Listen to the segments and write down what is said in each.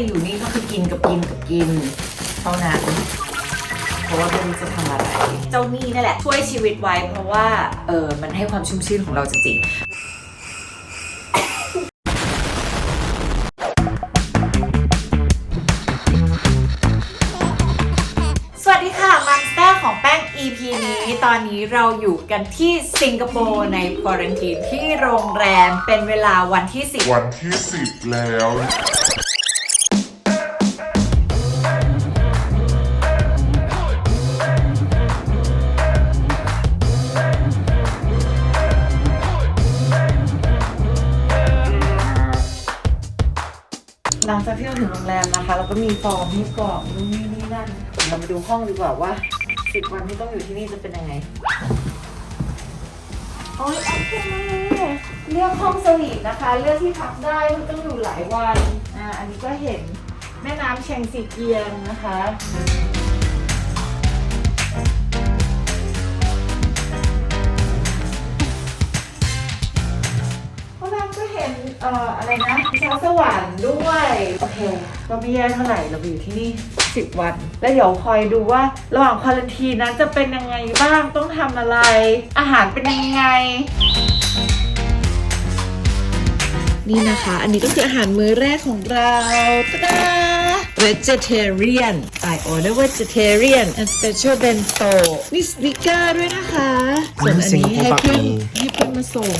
แต่อยู่นี่ก็คือกินกับกินกับกินเท่านั้นเพราะว่าไม่รู้จะทำอะไร เจ้านี่นั่นแหละ ช่วยชีวิตไว้เพราะว่าเออมันให้ความชุ่มชื่นของเราจริงๆ สวัสดีค่ะมันสเตอร์ของแป้ง EP นี้ตอนนี้เราอยู่กันที่สิงคโปร์ในควอรันทีนที่โรงแรมเป็นเวลาวันที่10วันที่สิบแล้ว แรมนะคะเราก็มีฟอร์มให้กรอกนู่นนี่นี่นั่นเรามาดูห้องดีกว่าว่าสิบวันที่ต้องอยู่ที่นี่จะเป็นยังไงโอ้ยโอเคเลือกห้องสวีทนะคะ เลือกที่พักได้ไม่ต้องอยู่หลายวันอ่าอันนี้ก็เห็นแม่น้ำเชียงซีเกียงนะคะ เราก็เห็นเอ่ออะไรนะชาสวรรค์ด้วย โอเค ก็ไม่แย่เท่าไหร่เราไปอยู่ที่นี่ 10 วัน แล้วเดี๋ยวคอยดูว่าระหว่างควอลันทีนนั้นจะเป็นยังไงบ้างต้องทำอะไร อาหารเป็นยังไง นี่นะคะ อันนี้ก็คืออาหารมื้อแรกของเราตะดา vegetarian I order vegetarian and special bento มีสติกเกอร์ด้วยนะคะ ส่วนอันนี้ให้เพื่อนให้เพื่อนมาส่ง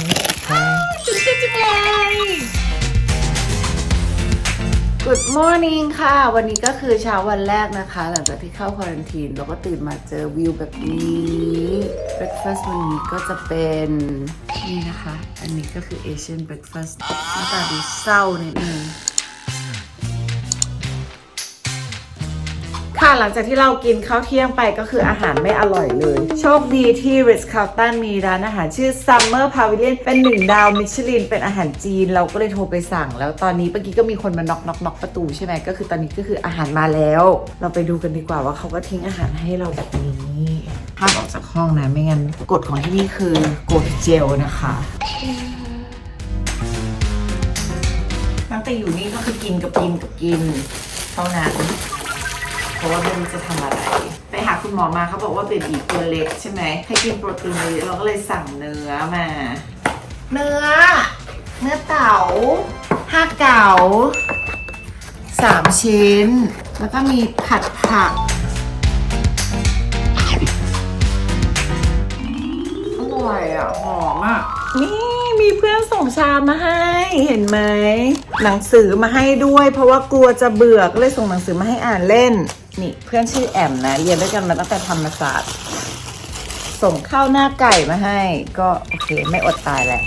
Good morning ค่ะ วันนี้ก็คือเช้าวันแรกนะคะ หลังจากที่เข้าควอรันทีนเราก็ตื่นมาเจอวิวแบบนี้ breakfast วันนี้ก็จะเป็นนี่นะคะ อันนี้ก็คือ Asian breakfast หน้าตาดูเศร้านิดนึง หลังจากที่เรากินข้าวเที่ยงไปก็คืออาหารไม่อร่อยเลย โชคดีที่ Ritz Carlton มีร้านอาหารชื่อ Summer Pavilion เป็นหนึ่งดาวมิชลินเป็นอาหารจีน เราก็เลยโทรไปสั่ง แล้วตอนนี้เมื่อกี้ก็มีคนมาน็อกน็อกน็อกประตูใช่ไหมก็คือตอนนี้ก็คืออาหารมาแล้ว เราไปดูกันดีกว่าว่าเขาก็ทิ้งอาหารให้เราแบบนี้ห้ามออกจากห้องนะไม่งั้นกฎของที่นี่คือกดเจลนะคะตั้งแต่อยู่นี่ก็คือกินกับกินกับกินเท่านั้น เพราะว่าไม่รู้จะทำอะไร ไปหาคุณหมอมาเขาบอกว่าเบบีตัวเล็กใช่ไหมให้กินโปรตีนเยอะเราก็เลยสั่งเนื้อมา เนื้อ เนื้อเต่าห้าเก๋าสามชิ้น แล้วก็มีผัดผักอร่อยอะ หอมอะ นี่มีเพื่อนส่งชามมาให้เห็นไหม หนังสือมาให้ด้วย เพราะว่ากลัวจะเบื่อก็เลยส่งหนังสือมาให้อ่านเล่น นี่เพื่อนชื่อแอมนะ เรียนด้วยกันมาตั้งแต่ธรรมศาสตร์ ส่งข้าวหน้าไก่มาให้ ก็โอเคไม่อดตายแหละ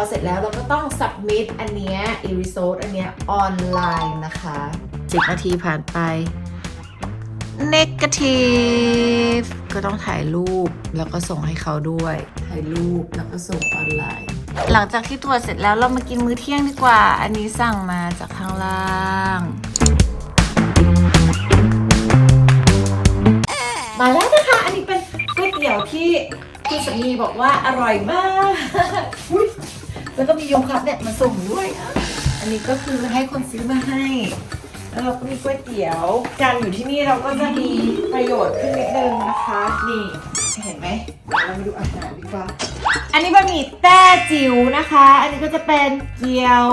อเสร็จแล้วเราก็ต้อง submit อันเนี้ย e r e s o r t อันเนี้ยออนไลน์นะคะ10นาทีผ่านไป negative ก็ต้องถ่ายรูปแล้วก็ส่งให้เขาด้วย ถ่ายรูปแล้วก็ส่งออนไลน์ หลังจากที่ตรวจเสร็จแล้วเรามากินมื้อเที่ยงดีกว่า อันนี้สั่งมาจากข้างล่างมาแล้วนะคะ อันนี้เป็นก๋วยเตี๋ยวที่คุณสามีบอกว่าอร่อยมากอุ๊ย แล้วก็มีโยคะเนี่ยมาส่งด้วยอะอันนี้ก็คือให้คนซื้อมาให้ แล้วเราก็มีก๋วยเตี๋ยว การอยู่ที่นี่เราก็จะมีประโยชน์ขึ้นนิดนึงนะคะ นี่เห็นไหมเดี๋ยวเรามาดูอาหารดีกว่า อันนี้บะหมี่แต้จิ๋วนะคะ อันนี้ก็จะเป็นเกี๊ยว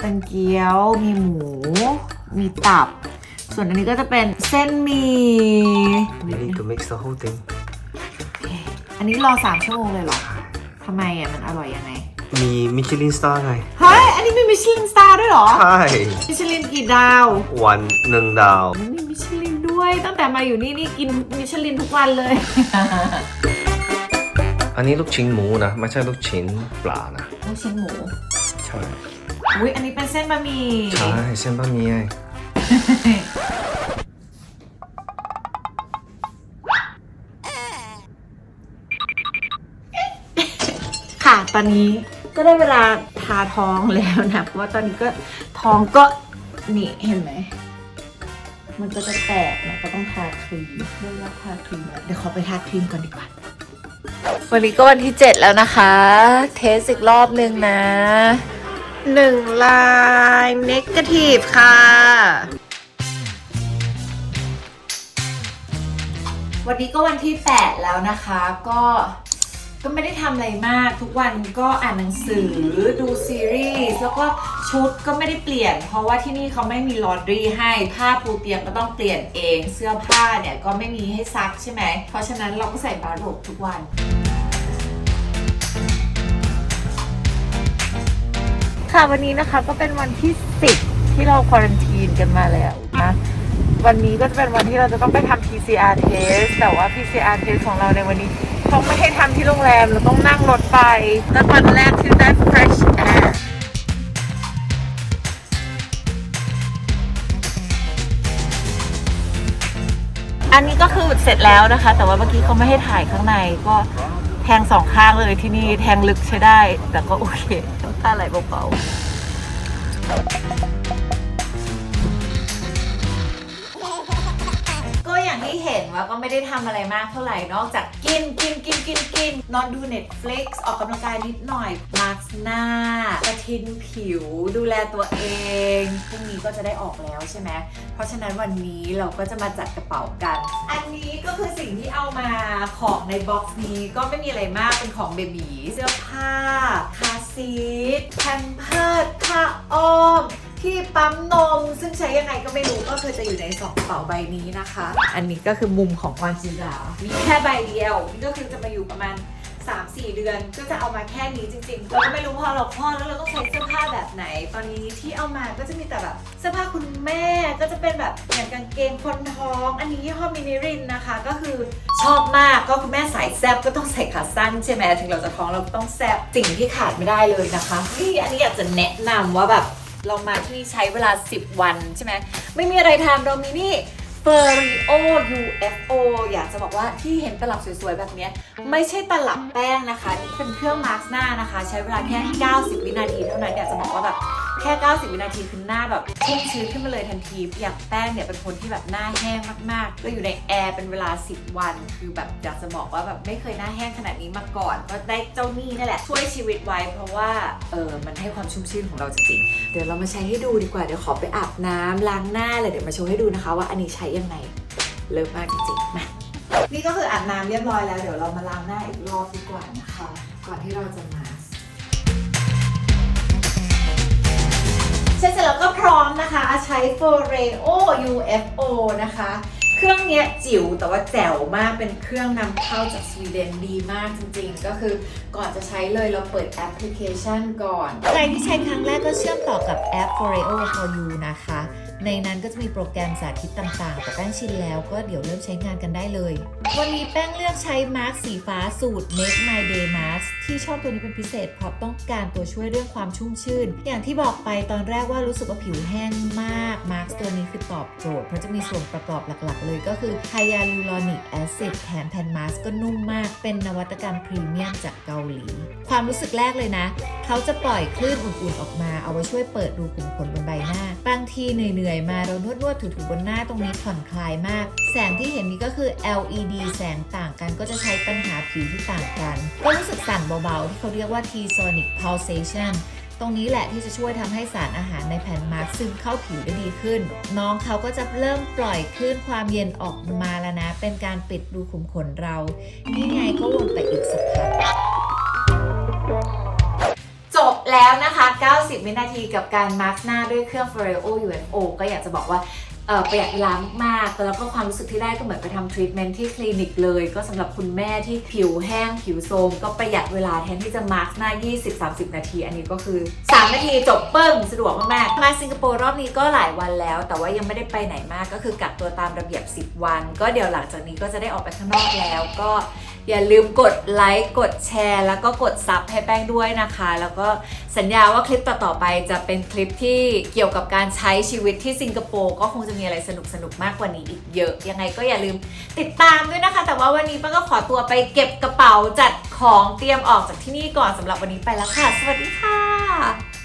เป็นเกี๊ยว มีหมู มีตับ ส่วนอันนี้ก็จะเป็นเส้นหมี่ You need to mix the whole thing. อันนี้รอสามชั่วโมงเลยเหรอ ทำไมอะ มันอร่อยยังไง มีมิชลินสตาร์ไง เฮ้ย อันนี้มีมิชลินสตาร์ด้วยเหรอ ใช่ มิชลินกี่ดาววันหนึ่งดาวมีมิชลินด้วย ตั้งแต่มาอยู่นี่นี่กินมิชลินทุกวันเลย อันนี้ลูกชิ้นหมูนะ ไม่ใช่ลูกชิ้นปลานะ ลูกชิ้นหมู ใช่ อุ้ยอันนี้เป็นเส้นบะหมี่ ใช่เส้นบะหมี่ไงค่ะ ตอนนี้ ก็ได้เวลาทาท้องแล้วนะเพราะว่าตอนนี้ก็ท้องก็นี่เห็นไหมมันก็จะแตกนะก็ต้องทาครีมเรื่องรับทาครีมแล้วเดี๋ยวขอไปทาครีมก่อนดีกว่าวันนี้ก็วันที่ 7 แล้วนะคะ เทสอีกรอบนึงนะหนึ่งลายเนกาทีฟค่ะ วันนี้ก็วันที่ 8 แล้วนะคะ ก็ ก็ไม่ได้ทำอะไรมากทุกวันก็อ่านหนังสือดูซีรีส์แล้วก็ชุดก็ไม่ได้เปลี่ยน เพราะว่าที่นี่เขาไม่มีลอนดรีให้ผ้าปูเตียงก็ต้องเปลี่ยนเอง เสื้อผ้าเนี่ยก็ไม่มีให้ซักใช่ไหม เพราะฉะนั้นเราก็ใส่บาโรกทุกวันค่ะวันนี้นะคะก็เป็นวันที่10ที่เราควอรันทีนกันมาแล้วนะวันนี้ก็จะเป็นวันที่เราจะต้องไปทำ PCR test แต่ว่า PCR test ของเราในวันนี้ เขาไม่ให้ทำที่โรงแรม เราต้องนั่งรถไปแล้ววันแรกที่ได้ fresh air อันนี้ก็คือเสร็จแล้วนะคะ แต่ว่าเมื่อกี้เขาไม่ให้ถ่ายข้างในก็แทงสองข้างเลยที่นี่แทงลึกใช้ได้ แต่ก็โอเคน้ำตาไหลเบาๆ เห็นว่าก็ไม่ได้ทำอะไรมากเท่าไหร่นอกจากกินกินกินกินกินนอนดู Netflix ออกกำลังกายนิดหน่อยมาร์กหน้ากระทินผิว ดูแลตัวเองพรุ่งนี้ก็จะได้ออกแล้วใช่ไหมเพราะฉะนั้นวันนี้เราก็จะมาจัดกระเป๋ากัน อันนี้ก็คือสิ่งที่เอามาของในบ็อกซ์นี้ก็ไม่มีอะไรมากเป็นของเบบีเสื้อผ้าคาร์ซีทแพมเพิร์ดผ้าอ้อม ที่ปั๊มนม ซึ่งใช้ยังไงก็ไม่รู้ก็คือจะอยู่ในสองกระเป๋าใบนี้นะคะ อันนี้ก็คือมุมของกวางจิรามีแค่ใบเดียวนี่ก็คือจะมาอยู่ประมาณ 3-4 เดือน ก็จะเอามาแค่นี้จริงๆเราก็ไม่รู้พอเราคลอดแล้วเราต้องใช้เสื้อผ้าแบบไหน ตอนนี้ที่เอามาก็จะมีแต่แบบเสื้อผ้าคุณแม่ก็จะเป็นแบบอย่างกางเกงคนท้อง อันนี้ยี่ห้อมินิรินนะคะ ก็คือชอบมากก็คุณแม่สายแซบก็ต้องใส่ขาสั้นใช่ไหมถึงเราจะท้องเราก็ต้องแซบสิ่งที่ขาดไม่ได้เลยนะคะนี่อันนี้อยากจะแนะนำว่าแบบ เรามาที่ใช้เวลา 10 วันใช่ไหมไม่มีอะไรทำเรามีนี่ f e r r i o UFO อยากจะบอกว่าที่เห็นตลับสวยๆ แบบนี้ ไม่ใช่ตลับแป้งนะคะ นี่เป็นเครื่องมาร์กหน้านะคะ ใช้เวลาแค่ 90 วินาทีเท่านั้นอยากจะบอกว่าแบบ แค่ 90 วินาทีคือหน้าแบบชุ่มชื้นขึ้นมาเลยทันที อย่างแป้งเนี่ยเป็นคนที่แบบหน้าแห้งมากๆก็อยู่ในแอร์เป็นเวลา 10 วัน คือแบบอยากจะบอกว่าแบบไม่เคยหน้าแห้งขนาดนี้มาก่อน ก็ได้เจ้านี่นั่นแหละ ช่วยชีวิตไว้เพราะว่าเออมันให้ความชุ่มชื่นของเราจริงๆเดี๋ยวเรามาใช้ให้ดูดีกว่าเดี๋ยวขอไปอาบน้ำล้างหน้าเลยเดี๋ยวมาโชว์ให้ดูนะคะ ว่าอันนี้ใช้ยังไงเลิศมากจริงๆมานี่ก็คืออาบน้ำเรียบร้อยแล้วเดี๋ยวเรามาล้างหน้าอีกรอบดีกว่านะคะ ก่อนที่เราจะมา เสร็จแล้วก็พร้อมนะคะใช้ Foreo UFO นะคะ เครื่องเนี้ยจิ๋วแต่ว่าแจ๋วมากเป็นเครื่องนำเข้าจากสวีเดนดีมากจริงๆ ก็คือก่อนจะใช้เลยเราเปิดแอปพลิเคชันก่อน ใครที่ใช้ครั้งแรกก็เชื่อมต่อกับแอป Foreo for You นะคะ ในนั้นก็จะมีโปรแกรมสาธิตต่างๆ แต่แป้งชินแล้วก็เดี๋ยวเริ่มใช้งานกันได้เลย วันนี้แป้งเลือกใช้มาร์กสีฟ้าสูตร Make My Day Mask ที่ชอบตัวนี้เป็นพิเศษเพราะต้องการตัวช่วยเรื่องความชุ่มชื่น อย่างที่บอกไปตอนแรกว่ารู้สึกว่าผิวแห้งมากมาร์กตัวนี้คือตอบโจทย์ เพราะจะมีส่วนประกอบหลักๆ เลยก็คือไฮยาลูรอนิกแอซิดแถมแผ่นมาสก์ก็นุ่มมาก เป็นนวัตกรรมพรีเมียมจากเกาหลี ความรู้สึกแรกเลยนะ เขาจะปล่อยคลื่นอุ่นๆออกมาเอาไว้ช่วยเปิดรูขุมขนบนใบหน้า บางทีเหนื่อยๆมาเรานวดนวดๆถูๆบนหน้าตรงนี้ผ่อนคลายมาก แสงที่เห็นนี้ก็คือ LED แสงต่างกันก็จะใช้ปัญหาผิวที่ต่างกัน ก็รู้สึกสั่นเบาๆ ที่เขาเรียกว่า T-sonic pulsation ตรงนี้แหละที่จะช่วยทำให้สารอาหารในแผ่นมาร์กซึมเข้าผิวได้ดีขึ้น น้องเขาก็จะเริ่มปล่อยคลื่นความเย็นออกมาแล้วนะ เป็นการปิดรูขุมขนเรา นี่ไงก็วนไปอีกสักพัก แล้วนะคะ 90 วินาทีกับการมาร์กหน้าด้วยเครื่อง Foreo UFO ก็อยากจะบอกว่าเอ่อประหยัดเวลามากๆแล้วก็ความรู้สึกที่ได้ก็เหมือนไปทำทรีทเมนต์ที่คลินิกเลย ก็สำหรับคุณแม่ที่ผิวแห้งผิวโทรมก็ประหยัดเวลาแทนที่จะมาร์กหน้า 20-30 นาที อันนี้ก็คือ 3 นาทีจบเปิ้งสะดวกมากๆ มาสิงคโปร์รอบนี้ก็หลายวันแล้ว แต่ว่ายังไม่ได้ไปไหนมากก็คือกักตัวตามระเบียบ 10 วัน ก็เดี๋ยวหลังจากนี้ก็จะได้ออกไปข้างนอกแล้วก็ อย่าลืมกดไลค์กดแชร์ แล้วก็กดซับให้แป้งด้วยนะคะ แล้วก็สัญญาว่าคลิปต่อๆไปจะเป็นคลิปที่เกี่ยวกับการใช้ชีวิตที่สิงคโปร์ก็คงจะมีอะไรสนุกๆมากกว่านี้อีกเยอะ ยังไงก็อย่าลืมติดตามด้วยนะคะ แต่ว่าวันนี้ป้าก็ขอตัวไปเก็บกระเป๋าจัดของเตรียมออกจากที่นี่ก่อนสำหรับวันนี้ไปแล้วค่ะ สวัสดีค่ะ